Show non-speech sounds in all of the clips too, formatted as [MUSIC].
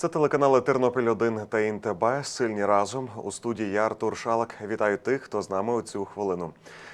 Це телеканали Тернопіль 1 та ІНТБ. Сильні разом у студії я Артур Шалак. Вітаю тих, хто з нами у цю хвилину.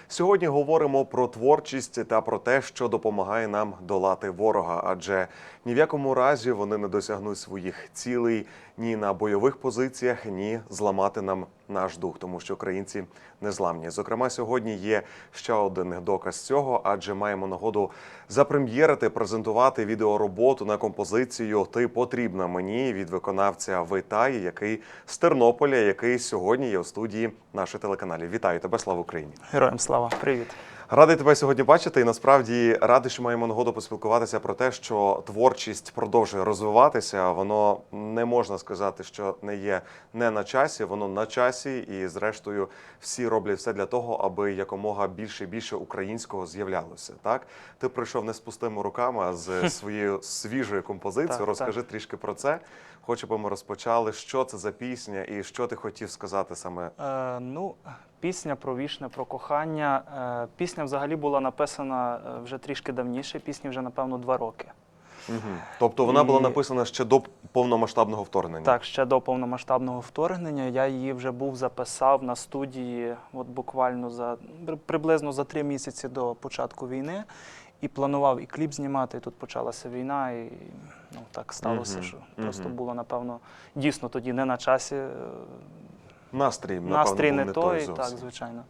Сьогодні говоримо про творчість та про те, що допомагає нам долати ворога, адже ні в якому разі вони не досягнуть своїх цілей ні на бойових позиціях, ні зламати нам наш дух, тому що українці незламні. Зокрема, сьогодні є ще один доказ цього, адже маємо нагоду запрем'єрити, презентувати відеороботу на композицію Ти потрібна мені від виконавця Витай, який з Тернополя, який сьогодні є у студії нашої телеканалів. Вітаю тебе, слава Україні! Героям слава, привіт. Радий тебе сьогодні бачити, і насправді радий, що маємо нагоду поспілкуватися про те, що творчість продовжує розвиватися. Воно не можна сказати, що не є не на часі, воно на часі, і зрештою всі роблять все для того, аби якомога більше і більше українського з'являлося. Так ти прийшов не з пустими руками, а з [LAUGHS] своєю свіжою композицією. Розкажи трішки про це. Хочу, би ми розпочали. Що це за пісня, і що ти хотів сказати саме Е, ну, пісня про вічне, про кохання. Е, пісня взагалі була написана е, вже трішки давніше. Пісні вже, напевно, два роки. Угу. Тобто вона була написана ще до повномасштабного вторгнення. Так, ще до повномасштабного вторгнення. Я її вже був записав на студії, от буквально за приблизно за три місяці до початку війни. І планував і кліп знімати. І тут почалася війна, і ну так сталося, що просто було напевно дійсно тоді не на часі. е, Настрій, напевно, Настрій був не не той, зовсім. так, звичайно.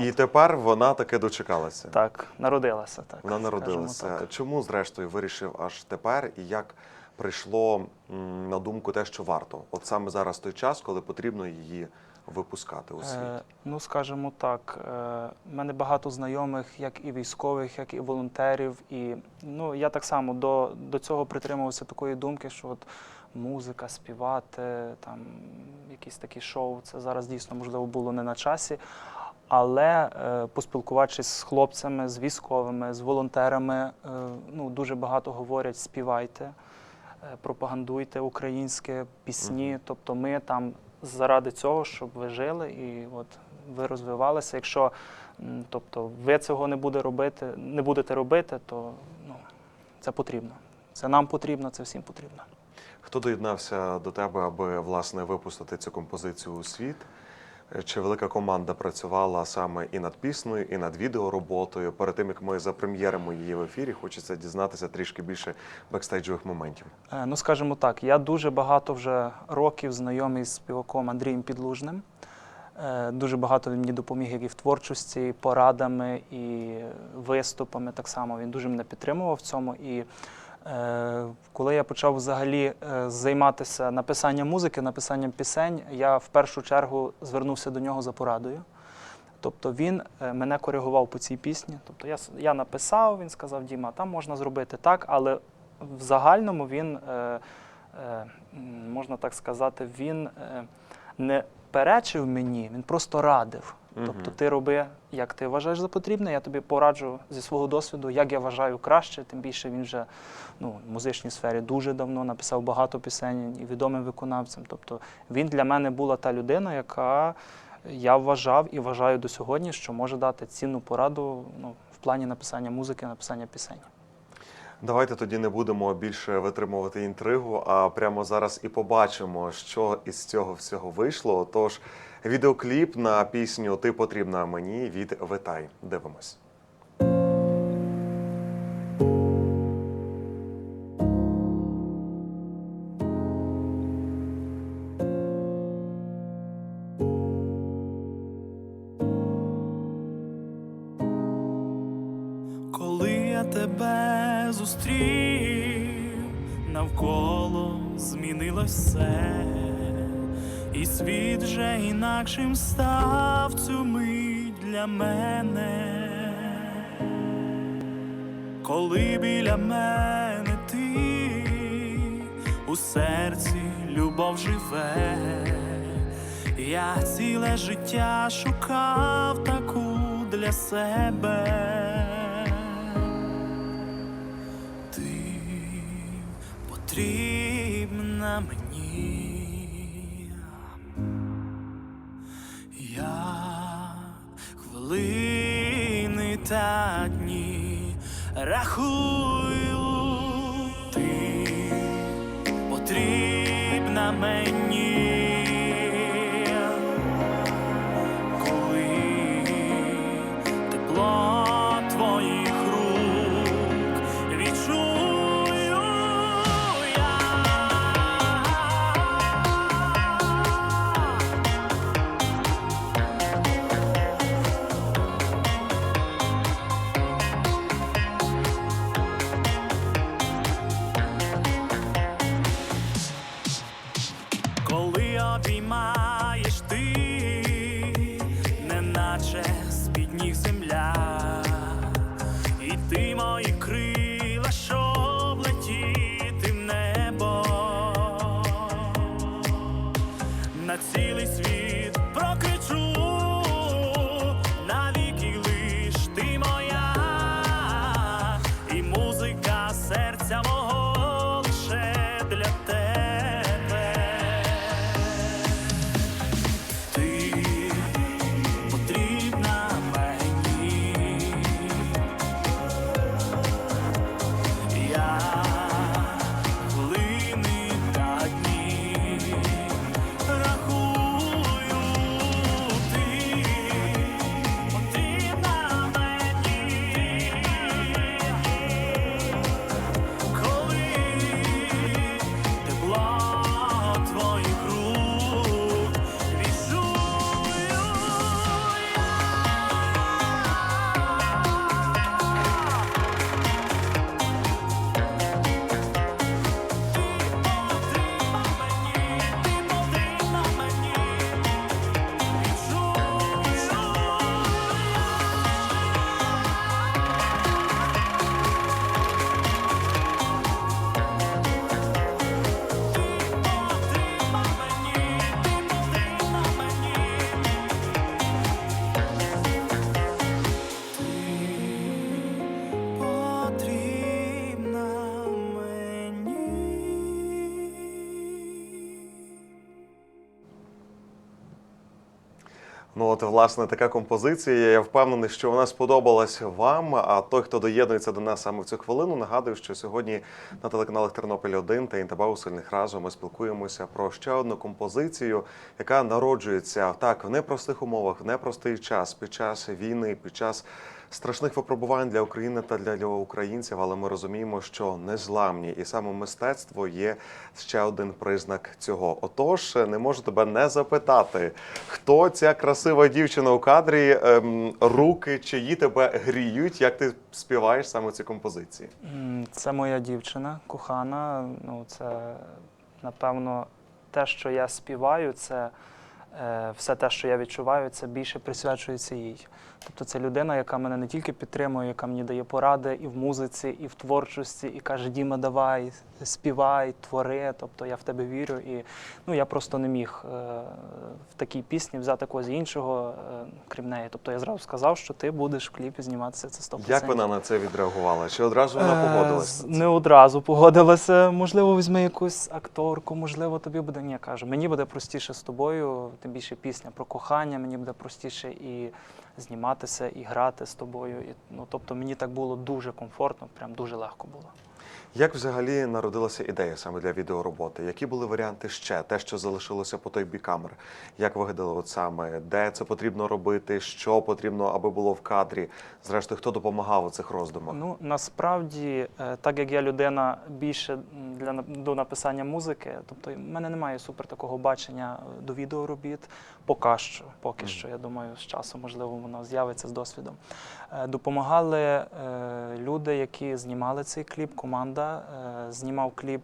І тепер вона таки дочекалася. Так, народилася. Так, Вона народилася. так. Чому, зрештою, вирішив аж тепер і як прийшло м, на думку те, що варто? От саме зараз той час, коли потрібно її випускати у світ. Е, ну, скажімо так, е, в мене багато знайомих, як і військових, як і волонтерів. І ну, я так само до, до цього притримувався такої думки, що от музика, співати, там якісь такі шоу, це зараз дійсно можливо було не на часі. Але е, поспілкувавшись з хлопцями, з військовими, з волонтерами, е, ну, дуже багато говорять, співайте, е, пропагандуйте українське пісні. Тобто ми там заради цього, щоб ви жили і от ви розвивалися. Якщо тобто, ви цього не буде робити, не будете робити, то ну, це потрібно. Це нам потрібно, це всім потрібно. Хто доєднався до тебе, аби власне випустити цю композицію у світ? Чи велика команда працювала саме і над піснею, і над відеороботою? Перед тим як ми запрем'єримо її в ефірі, хочеться дізнатися трішки більше бекстейджових моментів. Е, Ну, скажімо так, я дуже багато вже років знайомий з співаком Андрієм Підлужним. Е, Дуже багато він мені допоміг як і в творчості, і порадами, і виступами. Так само він дуже мене підтримував в цьому. І коли я почав взагалі е, займатися написанням музики, написанням пісень, я в першу чергу звернувся до нього за порадою. Тобто він е, мене коригував по цій пісні. Тобто я, я написав, він сказав, Діма, там можна зробити так, але в загальному він, е, е, можна так сказати, він е, не перечив мені, він просто радив. Тобто ти роби, як ти вважаєш за потрібне, я тобі пораджу зі свого досвіду, як я вважаю краще, тим більше він вже ну, в музичній сфері дуже давно написав багато пісень і відомим виконавцям. Тобто він для мене була та людина, яка я вважав і вважаю до сьогодні, що може дати цінну пораду ну, в плані написання музики, написання пісень. Давайте тоді не будемо більше витримувати інтригу, а прямо зараз і побачимо, що із цього всього вийшло. Тож відеокліп на пісню Ти потрібна мені від Витай. Дивимось. Інакшим став цю мить для мене. Коли біля мене ти у серці любов живе, я ціле життя шукав таку для себе. Ти потрібна мені. Хвилини та дні. Рахую, от, власне, така композиція. Я впевнений, що вона сподобалась вам. А той, хто доєднується до нас саме в цю хвилину, нагадую, що сьогодні на телеканалах Тернопіль 1 та «Інтебау сильних разом ми спілкуємося про ще одну композицію, яка народжується так в непростих умовах, в непростий час, під час війни, під час страшних випробувань для України та для українців. Але ми розуміємо, що незламні, і саме мистецтво є ще один признак цього. Отож, не можу тебе не запитати, хто ця красива дівчина у кадрі, ем, руки чиї тебе гріють, як ти співаєш саме ці композиції? Це моя дівчина кохана. Ну, це напевно те, що я співаю, це е, все те, що я відчуваю, це більше присвячується їй. Тобто це людина, яка мене не тільки підтримує, яка мені дає поради і в музиці, і в творчості, і каже: Діма, давай, співай, твори. Тобто я в тебе вірю. І ну, я просто не міг е, в такій пісні взяти когось іншого, е, крім неї. Тобто я зразу сказав, що ти будеш в кліпі зніматися це 100%. Як вона на це відреагувала? Чи одразу вона Е, погодилася? з- Не одразу погодилася. Можливо, візьми якусь акторку, можливо, тобі буде. Ні, кажу, мені буде простіше з тобою, тим більше пісня про кохання, мені буде простіше і зніматися, і грати з тобою. І, ну, тобто мені так було дуже комфортно, прям дуже легко було. Як взагалі народилася ідея саме для відеороботи? Які були варіанти ще? Те, що залишилося по той бік камери? Як вигадали от саме, де це потрібно робити, що потрібно, аби було в кадрі? Зрештою, хто допомагав у цих роздумах? Ну насправді, е, так як я людина більше для до написання музики, тобто в мене немає супер такого бачення е, до відеоробіт. Поки що, поки Мгм. що, я думаю, з часом можливо воно з'явиться з досвідом. Е, Допомагали люди, які знімали цей кліп. Команда Е, знімав кліп.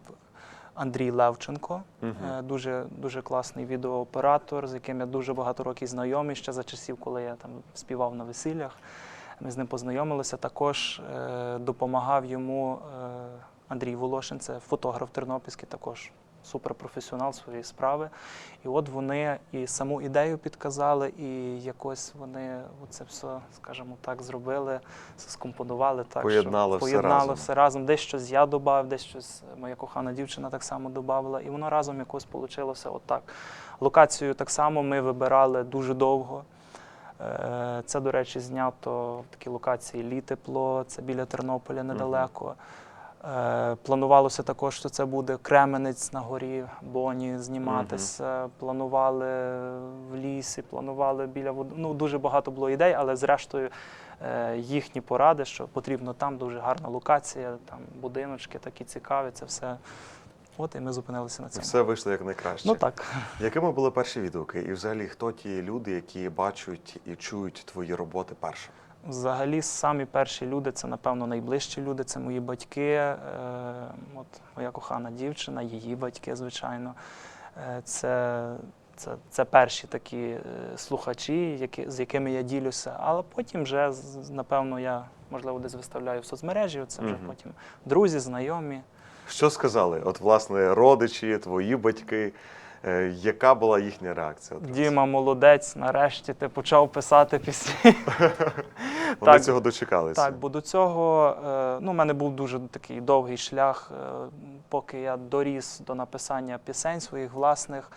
Андрій Левченко, е, дуже дуже класний відеооператор, з яким я дуже багато років знайомий ще за часів, коли я там співав на весіллях. Ми з ним познайомилися. Також е, допомагав йому е, Андрій Волошин, це фотограф тернопільський, також суперпрофесіонал своєї справи. І от вони і саму ідею підказали, і якось вони це все, скажімо так, зробили, скомпонували так. Поєднали що все поєднали разом. все разом. Десь щось я додав, десь щось моя кохана дівчина так само додавала. І воно разом якось вийшло отак. Локацію так само ми вибирали дуже довго. Е, Це, до речі, знято в такій локації Літепло, це біля Тернополя недалеко. Е, Планувалося також, що це буде Кременець на горі, Боні зніматися. Планували в лісі, планували біля води. Ну, дуже багато було ідей, але зрештою е, їхні поради, що потрібно там дуже гарна локація, там будиночки такі цікаві, це все. От і ми зупинилися на цьому. все вийшло як найкраще. Ну так. Якими були перші відгуки? І взагалі, хто ті люди, які бачать і чують твої роботи першими? Взагалі, самі перші люди це, напевно, найближчі люди, це мої батьки, е, от моя кохана дівчина, її батьки, звичайно. Е, це, це, це перші такі е, слухачі, які, з якими я ділюся. Але потім вже, напевно, я, можливо, десь виставляю в соцмережі, це вже Мгм. потім друзі, знайомі. Що сказали? От, власне, родичі, твої батьки. Е, Яка була їхня реакція? одразу? Діма, молодець, нарешті ти почав писати пісні. [LAUGHS] Вони так. цього дочекалися. Так, бо до цього е, ну, у мене був дуже такий довгий шлях, е, поки я доріс до написання пісень своїх власних.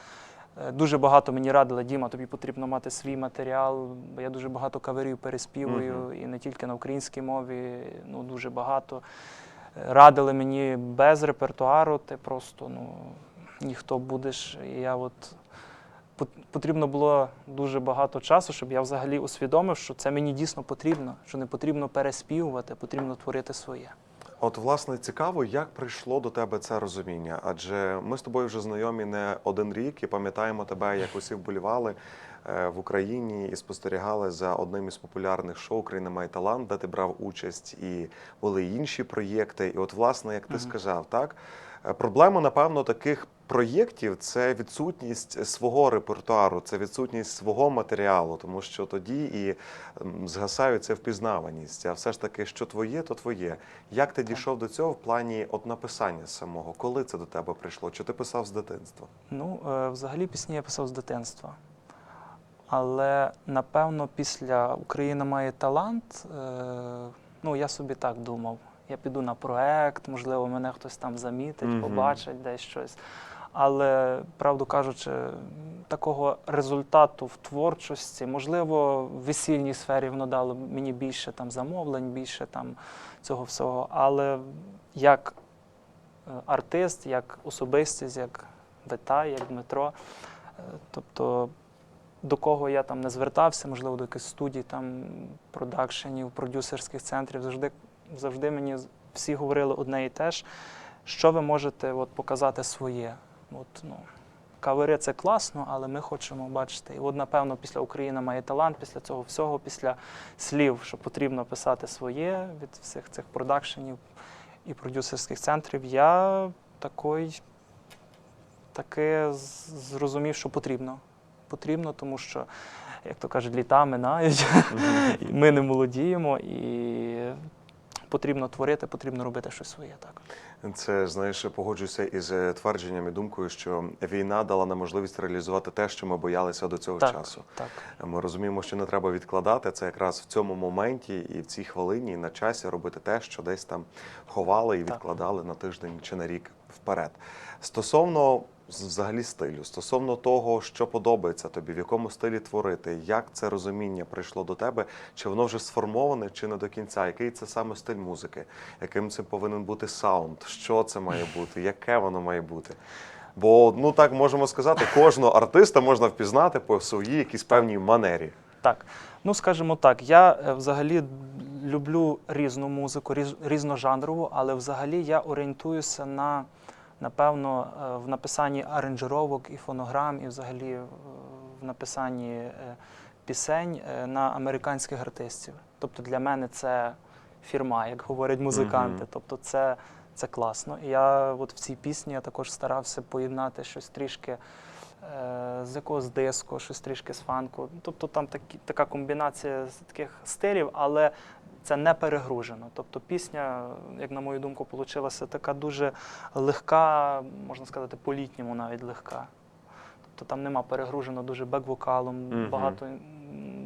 Дуже багато мені радили, Діма, тобі потрібно мати свій матеріал, бо я дуже багато каверів переспівую, Мгм. і не тільки на українській мові, ну дуже багато. Радили мені без репертуару, ти просто ну, ніхто будеш. І я от потрібно було дуже багато часу, щоб я взагалі усвідомив, що це мені дійсно потрібно, що не потрібно переспівувати, потрібно творити своє. От, власне, цікаво, як прийшло до тебе це розуміння? Адже ми з тобою вже знайомі не один рік і пам'ятаємо тебе, як усі вболівали е, в Україні і спостерігали за одним із популярних шоу Україна має талант, де ти брав участь, і були інші проєкти. І от, власне, як ти сказав, так проблема, напевно, таких проєктів це відсутність свого репертуару, це відсутність свого матеріалу, тому що тоді і м, згасає ця впізнаваність. А все ж таки, що твоє, то твоє. Як ти дійшов до цього в плані от написання самого? Коли це до тебе прийшло? Чи ти писав з дитинства? Ну, е, взагалі пісні я писав з дитинства. Але напевно після Україна має талант. е, Ну, я собі так думав. Я піду на проект, можливо, мене хтось там замітить, Мгм. побачить десь щось. Але, правду кажучи, такого результату в творчості, можливо, в весільній сфері воно дало мені більше там замовлень, більше там цього всього. Але як е, артист, як особистість, як Витай, як Дмитро. Е, Тобто до кого я там не звертався, можливо, до якихось студій, там, продакшенів, продюсерських центрів, завжди, завжди мені всі говорили одне і те ж, що ви можете от, показати своє. От, ну, кавери це класно, але ми хочемо бачити. І от, напевно, після Україна має талант, після цього всього, після слів, що потрібно писати своє від всіх цих продакшенів і продюсерських центрів, я такий, таки зрозумів, що потрібно. Потрібно, тому що, як то кажуть, літа минають, [LAUGHS] ми не молодіємо, і потрібно творити, потрібно робити щось своє. Так. Це знаєш, погоджуюся із е, твердженням і думкою, що війна дала нам можливість реалізувати те, що ми боялися до цього Так. часу. так. Ми розуміємо, що не треба відкладати це якраз в цьому моменті і в цій хвилині, і на часі робити те, що десь там ховали і Так. відкладали на тиждень чи на рік вперед. Стосовно взагалі стилю, стосовно того, що подобається тобі, в якому стилі творити, як це розуміння прийшло до тебе, чи воно вже сформоване, чи не до кінця, який це саме стиль музики, яким це повинен бути саунд, що це має бути, яке воно має бути. Бо ну так можемо сказати, кожного артиста можна впізнати по своїй якійсь певній манері. Так, ну скажімо так, я е, взагалі люблю різну музику, різ, різножанрову, але взагалі я орієнтуюся на, напевно, е, в написанні аранжировок і фонограм, і взагалі е, в написанні е, пісень на американських артистів. Тобто для мене це фірма, як говорять музиканти. Тобто це, це класно. І я от в цій пісні я також старався поєднати щось трішки з якогось диску, щось трішки з фанку. Тобто там такі, така комбінація з таких стилів, але це не перегружено. Тобто пісня, як на мою думку, вийшла така дуже легка, можна сказати, по-літньому навіть легка. Тобто там нема перегружено дуже бек-вокалом, Мгм. багато,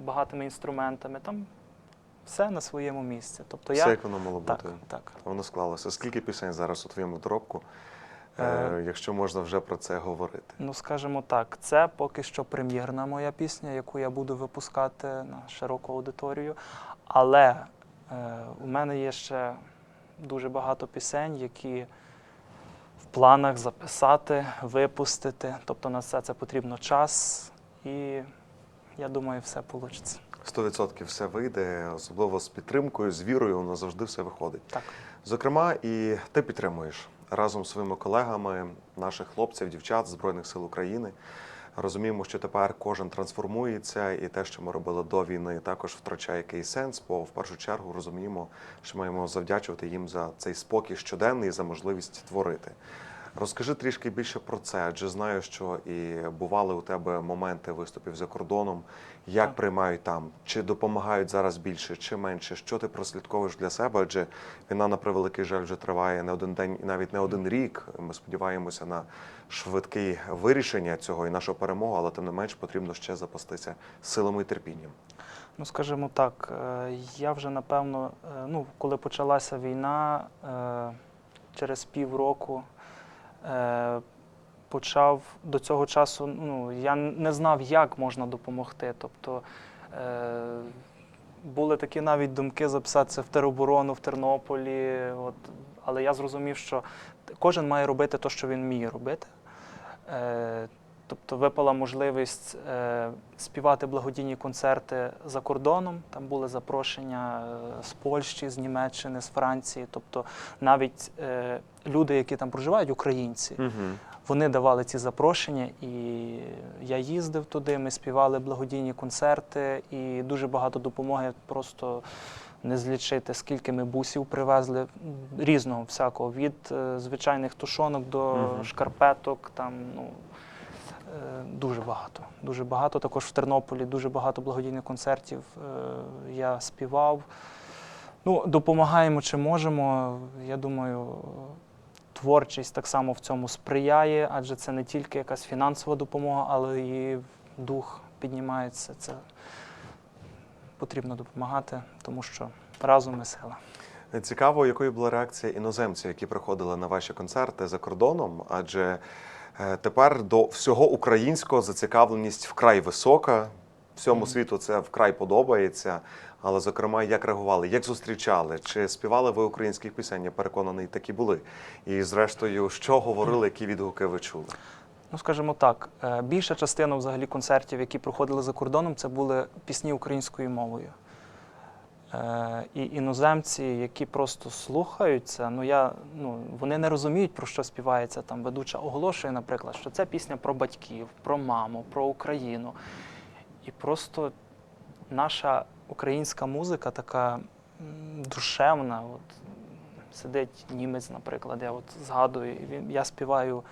багатими інструментами. Там все на своєму місці. Тобто Все я як воно мало так, бути. так. Воно склалося. Скільки пісень зараз у твоєму доробку, е, Е, якщо можна вже про це говорити? Ну, скажімо так, це поки що прем'єрна моя пісня, яку я буду випускати на широку аудиторію. Але у мене є ще дуже багато пісень, які в планах записати, випустити. Тобто на все це потрібно час, і я думаю, все вийде. 100% все вийде, особливо з підтримкою, з вірою, воно завжди все виходить. Так. Зокрема, і ти підтримуєш разом з своїми колегами, наших хлопців, дівчат Збройних сил України. Розуміємо, що тепер кожен трансформується, і те, що ми робили до війни, також втрачає якийсь сенс, бо в першу чергу розуміємо, що маємо завдячувати їм за цей спокій щоденний, за можливість творити. Розкажи трішки більше про це, адже знаю, що і бували у тебе моменти виступів за кордоном. Як Так. приймають там? Чи допомагають зараз більше, чи менше? Що ти прослідковуєш для себе? Адже війна, на превеликий жаль, вже триває не один день і навіть не один рік. Ми сподіваємося на швидке вирішення цього і нашу перемогу, але тим не менш потрібно ще запастися силами і терпінням. Ну, скажімо так, е, я вже напевно, е, ну, коли почалася війна, е, через півроку почав до цього часу, ну, я не знав, як можна допомогти. Тобто е, були такі навіть думки записатися в тероборону в Тернополі. От, але я зрозумів, що кожен має робити те, що він вміє робити. Е, Тобто випала можливість е, співати благодійні концерти за кордоном. Там були запрошення е, з Польщі, з Німеччини, з Франції. Тобто навіть е, люди, які там проживають, українці, Угу. вони давали ці запрошення, і я їздив туди. Ми співали благодійні концерти, і дуже багато допомоги просто. Не злічити, скільки ми бусів привезли різного всякого, від е, звичайних тушонок до Мгм. шкарпеток, там ну дуже багато. Дуже багато. Також в Тернополі дуже багато благодійних концертів е, я співав. Ну, допомагаємо чи можемо. Я думаю, творчість так само в цьому сприяє, адже це не тільки якась фінансова допомога, але і дух піднімається. Це потрібно допомагати, тому що разом ми сила. Цікаво, якою була реакція іноземців, які приходили на ваші концерти за кордоном, адже е, тепер до всього українського зацікавленість вкрай висока. Всьому світу це вкрай подобається. Але, зокрема, як реагували, як зустрічали, чи співали ви українських пісень? Я переконаний, такі були. І зрештою, що говорили, які відгуки ви чули? Ну, скажімо так, е, більша частина взагалі концертів, які проходили за кордоном, це були пісні українською мовою. Е, І іноземці, які просто слухають це, ну я ну вони не розуміють, про що співається там. Ведуча оголошує, наприклад, що це пісня про батьків, про маму, про Україну. І просто наша українська музика така душевна. От сидить німець, наприклад, я от згадую, я співаю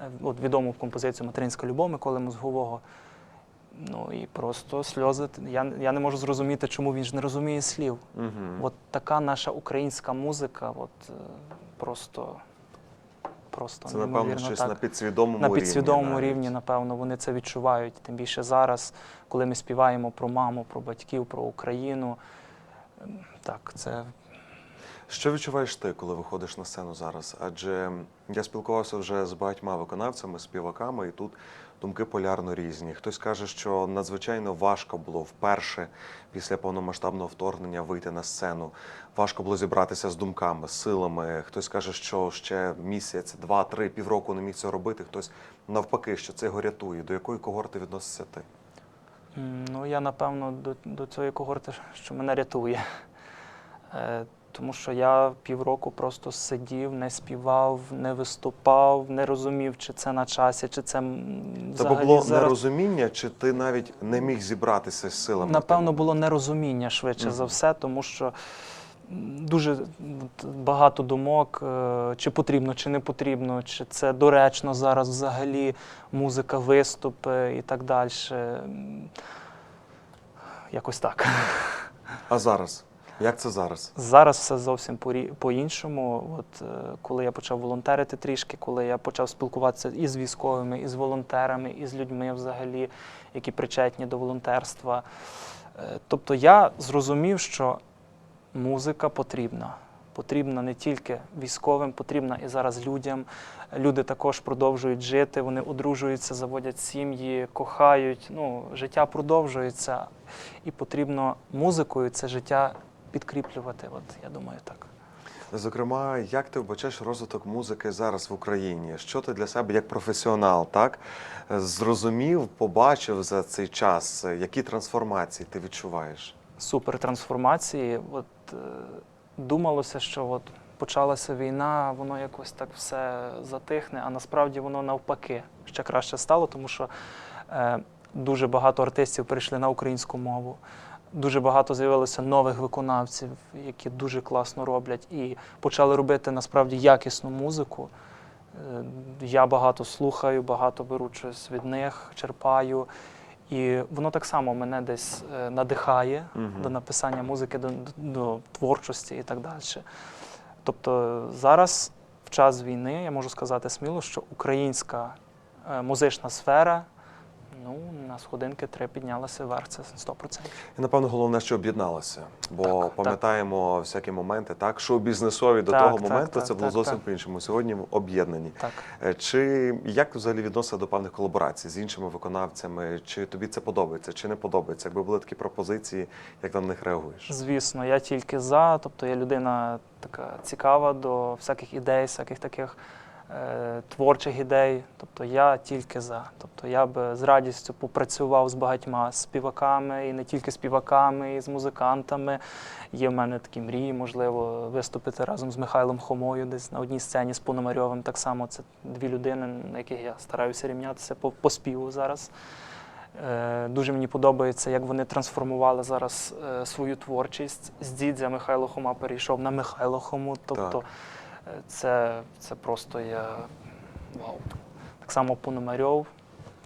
е, от відому композицію Материнська любов Миколи Мозгового. Ну і просто сльози. Я, я не можу зрозуміти, чому він ж не розуміє слів. Угу. От така наша українська музика, от е, просто, просто Це, напевно, щось так. на підсвідомому на підсвідомому навіть. рівні, напевно, вони це відчувають. Тим більше зараз, коли ми співаємо про маму, про батьків, про Україну. Так, це Що відчуваєш ти, коли виходиш на сцену зараз? Адже я спілкувався вже з багатьма виконавцями, співаками, і тут думки полярно різні. Хтось каже, що надзвичайно важко було вперше після повномасштабного вторгнення вийти на сцену. Важко було зібратися з думками, з силами. Хтось каже, що ще місяць, два, три, півроку не міг цього робити. Хтось навпаки, що це його рятує. До якої когорти відносишся ти? Ну, я напевно до, до цієї когорти, що мене рятує. Тому що я півроку просто сидів, не співав, не виступав, не розумів, чи це на часі, чи це м, Тебе було зараз. нерозуміння, чи ти навіть не міг зібратися з силами? Напевно, було нерозуміння швидше за все, тому що дуже багато думок, е, чи потрібно, чи не потрібно, чи це доречно зараз взагалі музика, виступи і так далі. Якось так. А зараз? Як це зараз? Зараз все зовсім по-іншому. От е, коли я почав волонтерити трішки, коли я почав спілкуватися і з військовими, і з волонтерами, і з людьми взагалі, які причетні до волонтерства. Е, Тобто я зрозумів, що музика потрібна. Потрібна не тільки військовим, потрібна і зараз людям. Люди також продовжують жити, вони одружуються, заводять сім'ї, кохають. Ну, життя продовжується, і потрібно музикою це життя підкріплювати. От я думаю, так. Зокрема, як ти вбачаєш розвиток музики зараз в Україні? Що ти для себе як професіонал, так зрозумів, побачив за цей час? Які трансформації ти відчуваєш? Супер трансформації. От е, думалося, що от почалася війна, воно якось так все затихне, а насправді воно навпаки ще краще стало, тому що е, дуже багато артистів перейшли на українську мову. Дуже багато з'явилося нових виконавців, які дуже класно роблять, і почали робити насправді якісну музику. Е, Я багато слухаю, багато беру щось від них, черпаю. І воно так само мене десь е, надихає Мгм. до написання музики, до, до творчості і так далі. Тобто зараз, в час війни, я можу сказати сміло, що українська е, музична сфера ну, на сходинки три піднялася вверх, це 100%. І напевно головне, що об'єдналося, бо Так, так. пам'ятаємо всякі моменти, так що бізнесові до Так, того так, моменту так, це було так, зовсім по-іншому. Сьогодні об'єднані. Так. Е, Чи як взагалі відносишся до певних колаборацій з іншими виконавцями? Чи тобі це подобається, чи не подобається? Якби були такі пропозиції, як ти на них реагуєш? Звісно, я тільки за. Тобто я людина така цікава до всяких ідей, всяких таких творчих ідей. Тобто я тільки за. Тобто я би з радістю попрацював з багатьма співаками, і не тільки співаками, і з музикантами. Є в мене такі мрії, можливо, виступити разом з Михайлом Хомою десь на одній сцені з Пономарьовим. Так само це дві людини, на яких я стараюся рівнятися по, по співу зараз. Е, Дуже мені подобається, як вони трансформували зараз е, свою творчість. З дідзя Михайло Хома перейшов на Михайло Хому. Тобто е, це, це просто я вау. Так само Пономарьов.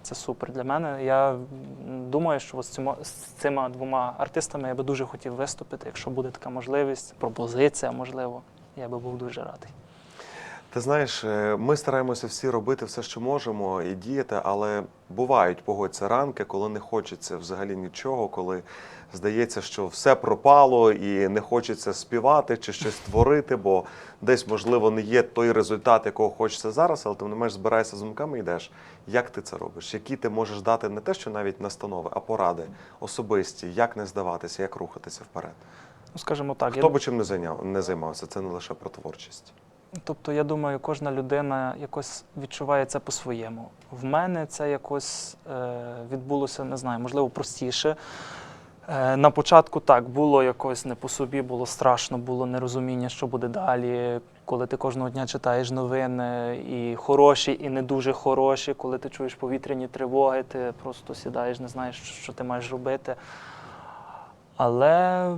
Це супер для мене. Я думаю, що з цими, з цими двома артистами я би дуже хотів виступити. Якщо буде така можливість, пропозиція, можливо, я би був дуже радий. Ти знаєш, е, ми стараємося всі робити все, що можемо, і діяти, але бувають погодься ранки, коли не хочеться взагалі нічого, коли здається, що все пропало і не хочеться співати чи щось [LAUGHS] творити, бо десь, можливо, не є той результат, якого хочеться зараз, але ти не менш збираєшся з думками і йдеш. Як ти це робиш? Які ти можеш дати не те, що навіть настанови, а поради особисті, як не здаватися, як рухатися вперед? Ну, скажімо так, Хто би чим не зайняв, не займався, це не лише про творчість. Тобто, я думаю, кожна людина якось відчуває це по-своєму. В мене це якось е, відбулося, не знаю, можливо, простіше. Е, на початку так було якось не по собі, було страшно, було нерозуміння, що буде далі. Коли ти кожного дня читаєш новини, і хороші, і не дуже хороші, коли ти чуєш повітряні тривоги, ти просто сідаєш, не знаєш, що ти маєш робити. Але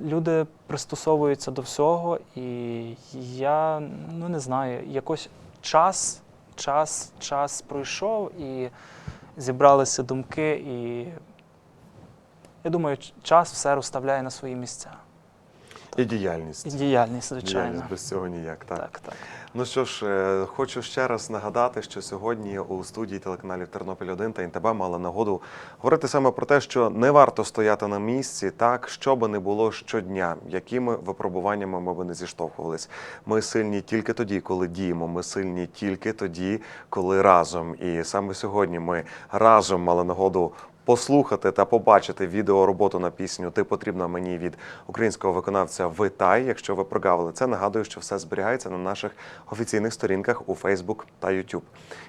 люди пристосовуються до всього, і я ну не знаю, якось час, час, час пройшов і зібралися думки, і я думаю, час все розставляє на свої місця. І діяльність. І діяльність, звичайно. Діяльність без цього ніяк. Так. Так, так. Ну що ж, е, хочу ще раз нагадати, що сьогодні у студії телеканалів Тернопіль 1 та НТБ мали нагоду говорити саме про те, що не варто стояти на місці, так що би не було щодня, якими випробуваннями ми би не зіштовхувались. Ми сильні тільки тоді, коли діємо. Ми сильні тільки тоді, коли разом. І саме сьогодні ми разом мали нагоду. Послухати та побачити відеороботу на пісню Ти потрібна мені від українського виконавця Витай. Якщо ви прогавили це, нагадую, що все зберігається на наших офіційних сторінках у Facebook та YouTube.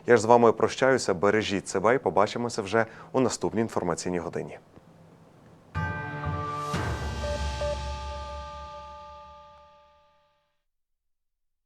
Я ж з вами прощаюся. Бережіть себе і побачимося вже у наступній інформаційній годині.